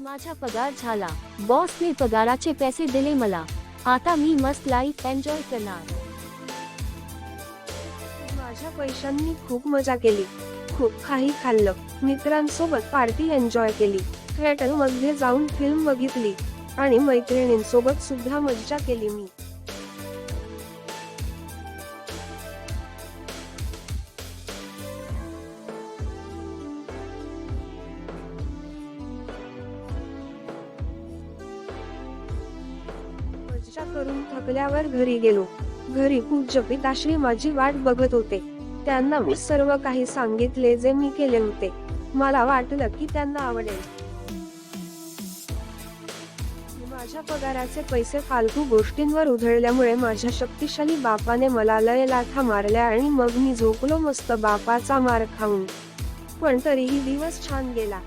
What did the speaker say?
माझा पगार झाला. बॉसने पगाराचे पैसे दिले मला. आता मी मस्त लाईफ एन्जॉय करणार. माझ्या पैशांनी खूप मजा केली. खूप काही खाल्लं. मित्रांसोबत पार्टी एन्जॉय केली. थिएटरमध्ये जाऊन फिल्म बघितली. आणि मैत्रिणींसोबत सुद्धा मज्जा केली मी. मज्जा करून थकल्यावर घरी गेलो. घरी पूज्य पिताश्री माझी वाट बघत होते. त्यांना मी सर्व काही सांगितले जे मी केले होते. मला वाटलं की त्यांना आवडेल. माझ्या पगाराचे पैसे फालतू गोष्टींवर उधळल्यामुळे माझ्या शक्तिशाली बापाने मला लय लाथा मारल्या आणि मग मी झोपलो मस्त बापाचा मार खाऊन. पण तरीही दिवस छान गेला.